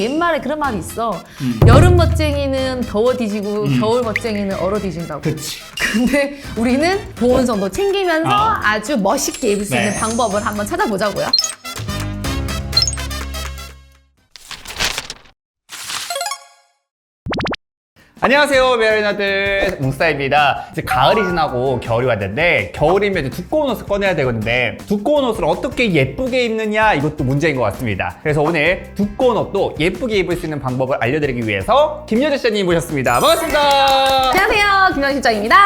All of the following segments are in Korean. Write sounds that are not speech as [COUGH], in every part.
옛말에 그런 말이 있어. 음. 여름 멋쟁이는 더워 뒤지고 겨울 멋쟁이는 얼어 뒤진다고. 그치. 근데 우리는 보온성 도 챙기면서 아. 아주 멋있게 입을 수 있는 네. 방법을 한번 찾아보자고요. 안녕하세요, 메리나들. 뭉스타입니다. 이제 가을이 지나고 겨울이 왔는데, 겨울이면 이제 두꺼운 옷을 꺼내야 되거든요. 두꺼운 옷을 어떻게 예쁘게 입느냐, 이것도 문제인 것 같습니다. 그래서 오늘 두꺼운 옷도 예쁘게 입을 수 있는 방법을 알려드리기 위해서 김여주 시장님 모셨습니다. 반갑습니다. 안녕하세요. 김현 실장입니다.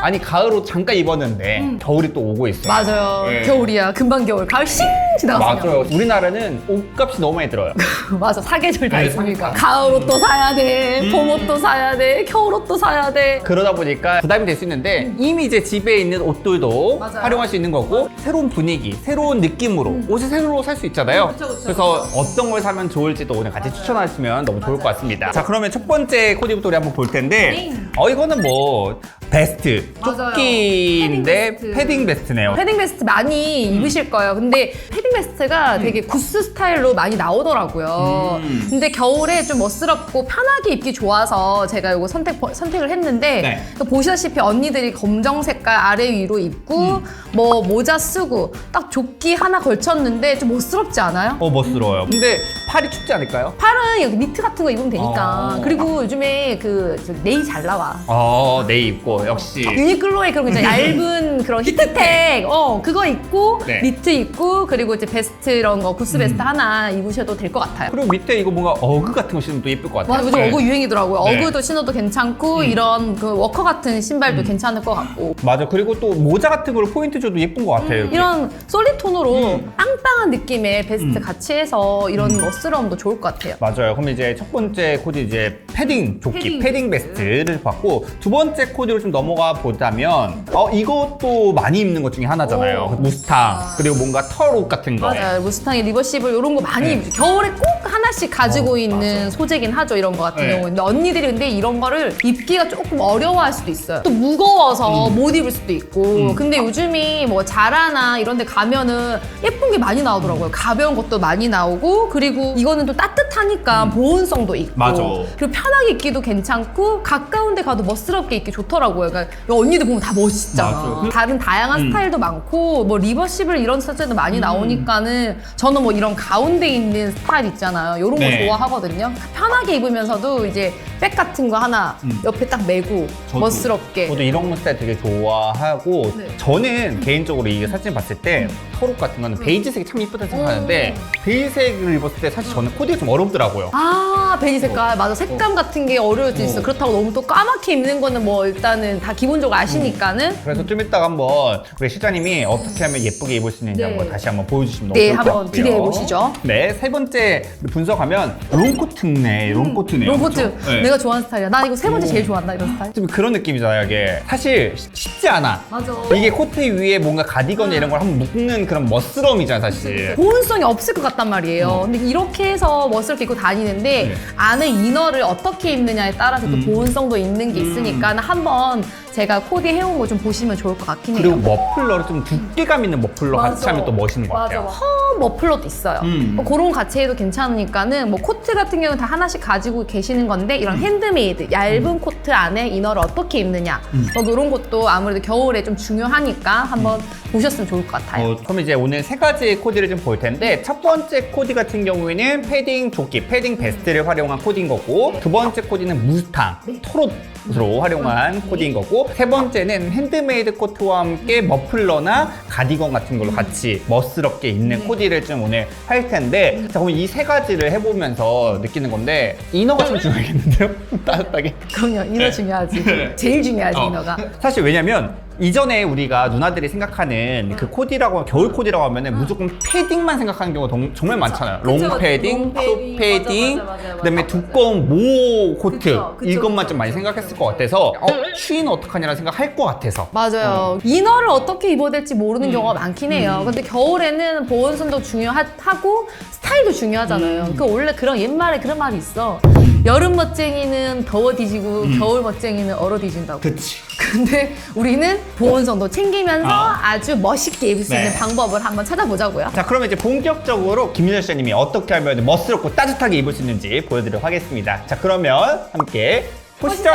아니, 가을 옷 잠깐 입었는데, 겨울이 또 오고 있어요. 맞아요. 네. 겨울이야. 금방 겨울. 가을 싱 지나갔어요. 맞아요. 우리나라는 옷값이 너무 많이 들어요. [LAUGHS] 맞아. 사계절 다 네, 있으니까. 사계절. 가을 옷도 사야 돼. 봄 옷도 사야 돼. 겨울 옷도 사야 돼. 그러다 보니까 부담이 될 수 있는데 이미 이제 집에 있는 옷들도 맞아요. 활용할 수 있는 거고 새로운 분위기, 새로운 느낌으로 옷을 새로 살 수 있잖아요. 음, 그쵸, 그쵸, 래서 어떤 걸 사면 좋을지도 오늘 같이 추천하시면 너무 좋을 것 같습니다. 자 그러면 첫 번째 코디부터 우리 한번 볼 텐데 네. 어 이거는 뭐 베스트 맞아요. 조끼인데 패딩 베스트. 패딩 베스트네요. 패딩 베스트 많이 음. 입으실 거예요. 근데 패딩 베스트가 되게 구스 스타일로 많이 나오더라고요. 음. 근데 겨울에 좀 멋스럽고 편하게 입기 좋아서 제가 이거 선택, 선택을 했는데 네. 또 보시다시피 언니들이 검정 색깔 아래 위로 입고 음. 뭐 모자 쓰고 딱 조끼 하나 걸쳤는데 좀 멋스럽지 않아요? 어 멋스러워요. 근데 팔이 춥지 않을까요? 팔은 여기 니트 같은 거 입으면 되니까. 어. 그리고 요즘에 그 저기 네이 잘 나와. 어, 네 입고 역시 유니클로의 [LAUGHS] 그런 거 있잖아 얇은 그런 히트텍 어 그거 입고 네. 니트 입고 그리고 이제 베스트 이런 거 구스 베스트 음. 하나 입으셔도 될 것 같아요. 그리고 밑에 이거 뭔가 어그 같은 거 신으면 또 예쁠 것 같아요. 맞아, 요즘 네. 어그 유행이더라고요. 네. 어그도 신어도 괜찮고 이런 그 워커 같은 신발도 괜찮을 것 같고 맞아. 그리고 또 모자 같은 걸 포인트 줘도 예쁜 것 같아요. 이렇게. 이런 솔리톤으로 음. 빵빵한 느낌의 베스트 음. 같이 해서 이런 멋스러움도 좋을 것 같아요. 맞아요. 그럼 이제 첫 번째 코디 이제 패딩 조끼, 패딩 패딩, 베스트를 봤고 두 번째 코디로 좀 넘어가 보자면 어 이것도 많이 입는 것 중에 하나잖아요. 오. 무스탕 그리고 뭔가 털 옷 같은 거. 맞아요. 무스탕의 리버시블 이런 거 많이 네. 입죠. 겨울에 꼭 하나씩 가지고 어, 있는 맞아. 소재긴 하죠. 이런 거 같은 네. 경우는. 근데 언니들이 근데 이런 거를 입기가 조금 어려워할 수도 있어요. 또 무거워서 못 입을 수도 있고. 음. 근데 요즘이 뭐 자라나 이런 데 가면은 예쁜 게 많이 나오더라고요. 가벼운 것도 많이 나오고 그리고 이거는 또 따뜻하니까 보온성도 있고. 음. 맞아. 그리고 편하게 입기도 괜찮고 가까운 데 가도 멋스럽게 입기 좋더라고요. 그러니까 언니들 보면 다 멋있잖아. 맞아. 다른 다양한 음. 스타일도 많고 뭐 리버시블 이런 스타일도 많이 나오니까는 저는 뭐 이런 가운데 있는 스타일 있잖아요. 이런 거 네. 좋아하거든요. 편하게 입으면서도 이제 백 같은 거 하나 음. 옆에 딱 메고 저도- 멋스럽게. 저도 이런 스타일 되게 좋아하고 네. 저는 개인적으로 이 사진 봤을 때 털옷 같은 거는 베이지색이 참 이쁘다 생각하는데 베이지색을 입었을 때 사실 저는 코디가 좀 어렵더라고요. 아 베이지 색깔 맞아 색감 같은 게 어려울 수 있어 어. 그렇다고 너무 또 까맣게 입는 거는 뭐 일단은 다 기본적으로 아시니까는 그래서 좀 이따가 한번 우리 실장님이 어떻게 하면 예쁘게 입을 수 있는지 네. 한번 다시 한번 보여주시면 너무 네, 좋을 것 한번 같고요. 기대해 보시죠. 네, 세 번째 분석하면 롱코트네, 롱코트네요. 롱코트 그렇죠? 네. 내가 좋아하는 스타일이야 나 이거 세 번째 오. 제일 좋아한다 이런 스타일 좀 그런 느낌이잖아요, 이게. 사실 쉽- 쉽지 않아. 맞아 이게 코트 위에 뭔가 가디건 이런 걸 한번 묶는 그런 멋스러움이잖아, 사실. 보온성이 없을 것 같단 말이에요. 근데 이 렇게 해서 멋스럽게 입고 다니는데 음. 네. 안에 이너를 어떻게 입느냐에 따라서 또 음. 보온성도 있는 게 있으니까 한번 제가 코디 해온 거 좀 보시면 좋을 것 같긴 그리고 해요. 머플러를 좀 두께감 있는 머플러 같이 맞아. 하면 또 멋있는 것 같아요. 허 머플러도 있어요. 음. 뭐 그런 거 같이 해도 괜찮으니까는 뭐 코트 같은 경우는 다 하나씩 가지고 계시는 건데 음. 이런 핸드메이드 얇은 코트 안에 이너를 어떻게 입느냐 음. 뭐 그런 것도 아무래도 겨울에 좀 중요하니까 한번 보셨으면 좋을 것 같아요. 어, 그럼 이제 오늘 세 가지 코디를 좀 볼 텐데 첫 번째 코디 같은 경우에는 패딩 조끼, 패딩 베스트를 활용한 코디인 거고 두 번째 코디는 무스탕, 토롯 으로 활용한 코디인 거고 세 번째는 핸드메이드 코트와 함께 머플러나 가디건 같은 걸로 같이 멋스럽게 입는 코디를 좀 오늘 할 텐데 자 그럼 이 세 가지를 해보면서 느끼는 건데 이너가 좀 중요하겠는데요? [LAUGHS] 따뜻하게 그럼요. 이너 중요하지. [LAUGHS] 제일 중요하지 어. 이너가. 사실 왜냐면 이전에 우리가 누나들이 생각하는 그 코디라고 겨울 코디라고 하면은 무조건 패딩만 생각하는 경우가 동- 정말 많잖아요. 그쵸, 롱 패딩, 롱톱 패딩, 패딩, 맞아, 맞아, 맞아, 그다음에 맞아, 두꺼운 모 코트. 그쵸, 그쵸, 이것만 그쵸, 좀 많이 그쵸, 생각했을 것 같아서 어, 추위는 어떡하냐라는 생각할 것 같아서. 맞아요. 이너를 어떻게 입어야 될지 모르는 경우가 많긴 해요. 근데 겨울에는 보온성도 중요하고 스타일도 중요하잖아요. 그 원래 그런 옛말에 그런 말이 있어. 여름 멋쟁이는 더워 뒤지고 겨울 멋쟁이는 얼어 뒤진다고. 그치 [LAUGHS] 근데 우리는 보온성도 챙기면서 아. 아주 멋있게 입을 수 네. 있는 방법을 한번 찾아보자고요. 자, 그러면 이제 본격적으로 김민철 씨님이 어떻게 하면 멋스럽고 따뜻하게 입을 수 있는지 보여드리도록 하겠습니다. 자, 그러면 함께 보시죠.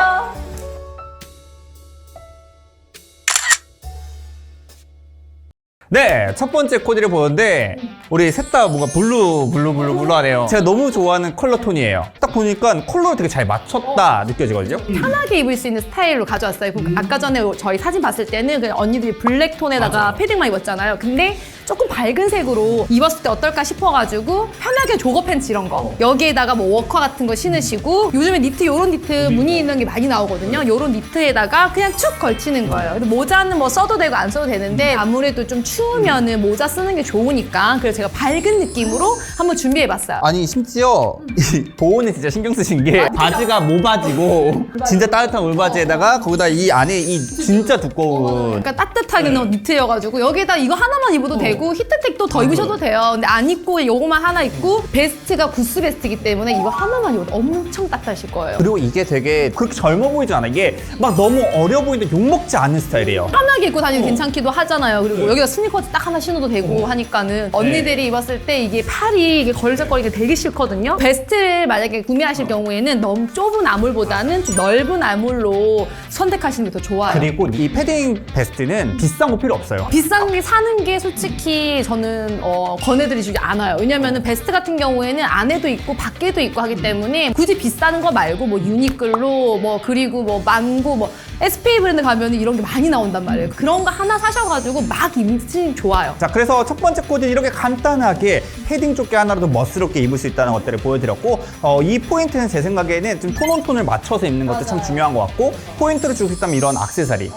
네, 첫 번째 코디를 보는데 우리 셋 다 뭔가 블루, 블루, 블루, 블루 하네요. 제가 너무 좋아하는 컬러 톤이에요. 딱 보니까 컬러를 되게 잘 맞췄다 느껴지거든요. 편하게 입을 수 있는 스타일로 가져왔어요. 그 아까 전에 저희 사진 봤을 때는 그냥 언니들이 블랙 톤에다가 패딩만 입었잖아요. 근데 조금 밝은 색으로 입었을 때 어떨까 싶어가지고 편하게 조거 팬츠 이런 거 여기에다가 뭐 워커 같은 거 신으시고 요즘에 니트 요런 니트 무늬 있는 게 많이 나오거든요. 요런 니트에다가 그냥 쭉 걸치는 거예요. 근데 모자는 뭐 써도 되고 안 써도 되는데 아무래도 좀 추우면은 모자 쓰는 게 좋으니까 그래서 제가 밝은 느낌으로 한번 준비해봤어요. 아니 심지어 이 보온에 진짜 신경 쓰신 게 바지가 모바지고 [LAUGHS] 진짜 따뜻한 울바지에다가 거기다 이 안에 이 진짜 두꺼운 약간 따뜻하게 넣은 니트여가지고 여기다 이거 하나만 입어도 되고 히트텍도 더 입으셔도 돼요. 근데 안 입고 요거만 하나 입고 베스트가 구스 베스트이기 때문에 이거 하나만 입어도 엄청 따뜻하실 거예요. 그리고 이게 되게 그렇게 젊어 보이지 않아 이게 막 너무 어려 보이는데 욕먹지 않는 스타일이에요 편하게 입고 다니면 괜찮기도 하잖아요. 그리고 여기다 스니커즈 딱 하나 신어도 되고 하니까는 언니들이 입었을 때 이게 팔이 이게 걸작거리게 되게 싫거든요. 베스트를 만약에 구매하실 경우에는 너무 좁은 아물보다는 좀 넓은 아물로 선택하시는 게 더 좋아요. 그리고 이 패딩 베스트는 비싼 거 필요 없어요 비싼 게 사는 게 솔직히 저는 어, 권해드리지 않아요. 왜냐면은 베스트 같은 경우에는 안에도 있고 밖에도 있고 하기 때문에 굳이 비싼 거 말고 뭐 유니클로 뭐 그리고 뭐 망고 뭐 SPA 브랜드 가면은 이런 게 많이 나온단 말이에요. 그런 거 하나 사셔가지고 막 입으시면 좋아요. 자 그래서 첫 번째 코디는 이렇게 간단하게 패딩 조끼 하나로도 멋스럽게 입을 수 있다는 것들을 보여드렸고 어, 이 포인트는 제 생각에는 좀 톤온톤을 맞춰서 입는 것도 참 중요한 것 같고 포인트를 주고 싶다면 이런 악세사리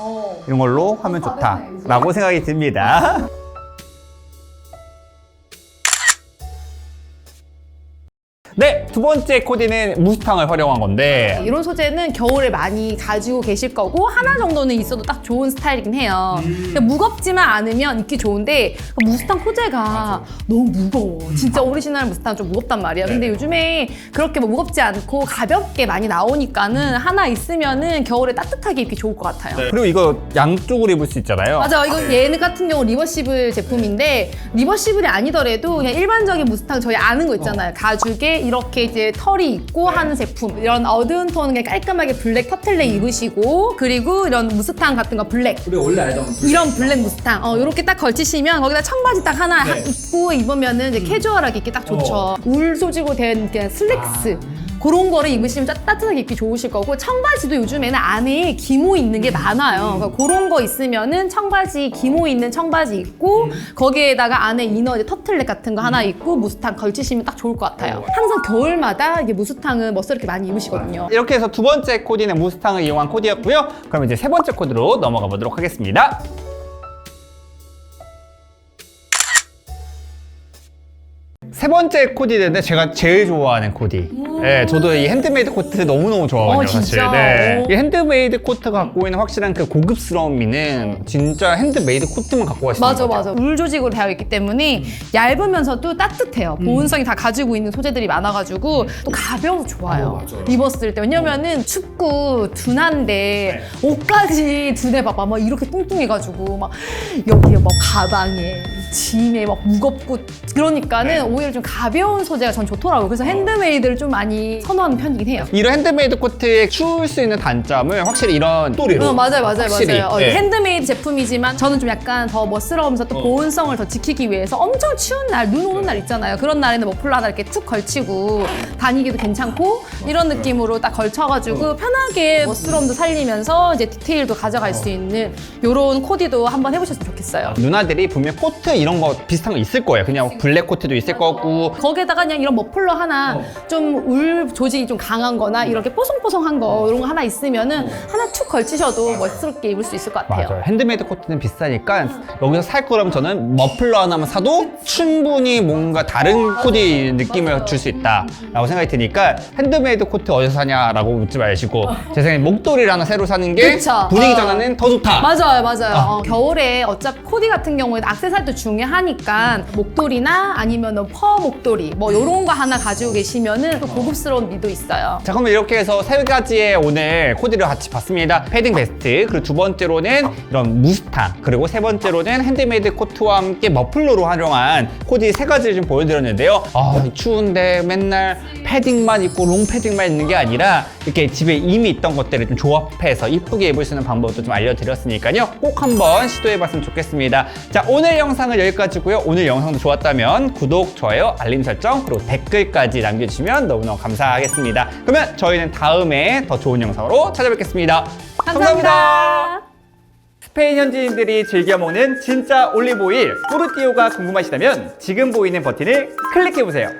이런 걸로 하면 좋다라고 생각이 듭니다. 네, 두 번째 코디는 무스탕을 활용한 건데 이런 소재는 겨울에 많이 가지고 계실 거고 하나 정도는 있어도 딱 좋은 스타일이긴 해요. 근데 무겁지만 않으면 입기 좋은데 그 무스탕 소재가 너무 무거워. 진짜 오리지널 무스탕 좀 무겁단 말이야. 근데 요즘에 그렇게 뭐 무겁지 않고 가볍게 많이 나오니까는 하나 있으면은 겨울에 따뜻하게 입기 좋을 것 같아요. 그리고 이거 양쪽으로 입을 수 있잖아요. 맞아. 이거 얘는 같은 경우 리버시블 제품인데 리버시블이 아니더라도 그냥 일반적인 무스탕 저희 아는 거 있잖아요. 가죽에 이렇게 이제 털이 있고 하는 제품. 이런 어두운 톤 그냥 깔끔하게 블랙 터틀넥 입으시고 그리고 이런 무스탕 같은 거 블랙. 우리 원래 알던 이런 블랙 무스탕. 어 이렇게 딱 걸치시면 거기다 청바지 딱 하나 하- 입고 입으면은 이제 캐주얼하게 입기 딱 좋죠. 울 소지로 된 그냥 슬랙스 그런 거를 입으시면 따- 따뜻하게 입기 좋으실 거고 청바지도 요즘에는 안에 기모 있는 게 많아요. 그러니까 그런 거 있으면은 청바지 기모 있는 청바지 입고 거기에다가 안에 이너 이제 터틀넥 같은 거 하나 입고 무스탕 걸치시면 딱 좋을 것 같아요. 항상 겨울마다 이게 무스탕은 멋스럽게 많이 입으시거든요. 이렇게 해서 두 번째 코디는 무스탕을 이용한 코디였고요. 그럼 이제 세 번째 코디로 넘어가 보도록 하겠습니다. 세 번째 코디인데 제가 제일 좋아하는 코디. 네, 저도 이 핸드메이드 코트 너무너무 좋아하거든요, 어, 사실. 진짜? 네. 오. 이 핸드메이드 코트가 갖고 있는 확실한 그 고급스러움이는 진짜 핸드메이드 코트만 갖고 가시는 맞아 거죠. 맞아 울 조직으로 되어 있기 때문에 얇으면서도 따뜻해요 보온성이 다 가지고 있는 소재들이 많아가지고 또 가벼워서 좋아요 어, 맞아요. 입었을 때 왜냐면은 춥고 둔한데 옷까지 두뇌 봐봐 막 이렇게 뚱뚱해가지고 막 여기에 막 가방에 짐에 막 무겁고 그러니까는 오히려 좀 가벼운 소재가 전 좋더라고요 그래서 핸드메이드를 좀 많이 선호하는 편이긴 해요 이런 핸드메이드 코트에 추울 수 있는 단점을 확실히 이런 또리로 어, 맞아요, 맞아요, 확실히, 맞아요. 어, 네. 핸드메이드 제품이지만 저는 좀 약간 더 멋스러우면서 또 보온성을 더 지키기 위해서 엄청 추운 날, 눈 오는 날 있잖아요. 그런 날에는 머플러 하나 이렇게 툭 걸치고 다니기도 괜찮고 이런 느낌으로 딱 걸쳐가지고 편하게 멋스러움도 살리면서 이제 디테일도 가져갈 수 있는 이런 코디도 한번 해보셨으면 좋겠어요. 누나들이 분명 코트 이런 거 비슷한 거 있을 거예요. 그냥 블랙 코트도 있을 거고 거기에다가 그냥 이런 머플러 하나 좀울 조직이 좀 강한 거나 이렇게 뽀송뽀송한 거 이런 거 하나 있으면은 하나 툭 걸치셔도 멋스럽게 입을 수 있을 것 같아요. 맞아요. 핸드메이드 코트는 비싸니까 여기서 살 거라면 저는 머플러 하나만 사도 충분히 뭔가 다른 코디 느낌을 줄 수 있다라고 생각이 드니까 핸드메이드 코트 어디서 사냐라고 묻지 마시고 제 생각에 목도리를 하나 새로 사는 게 그쵸. 분위기 어. 전환은 더 좋다. 맞아요, 맞아요. 어, 겨울에 어차피 코디 같은 경우에는 액세서리도 중요하니까 목도리나 아니면 펄셔 목도리 뭐 이런 거 하나 가지고 계시면은 또 고급스러운 미도 있어요. 자 그럼 이렇게 해서 세 가지의 오늘 코디를 같이 봤습니다. 패딩 베스트 그리고 두 번째로는 이런 무스탕 그리고 세 번째로는 핸드메이드 코트와 함께 머플러로 활용한 코디 세 가지를 좀 보여드렸는데요. 아 추운데 맨날 패딩만 입고 롱 패딩만 입는 게 아니라 이렇게 집에 이미 있던 것들을 좀 조합해서 이쁘게 입을 수 있는 방법도 좀 알려드렸으니까요. 꼭 한번 시도해봤으면 좋겠습니다. 자 오늘 영상은 여기까지고요. 오늘 영상도 좋았다면 구독, 좋아요, 알림 설정 그리고 댓글까지 남겨주시면 너무너무 감사하겠습니다. 그러면 저희는 다음에 더 좋은 영상으로 찾아뵙겠습니다. 감사합니다. 스페인 현지인들이 즐겨 먹는 진짜 올리브오일 뿌르띠오가 궁금하시다면 지금 보이는 버튼을 클릭해보세요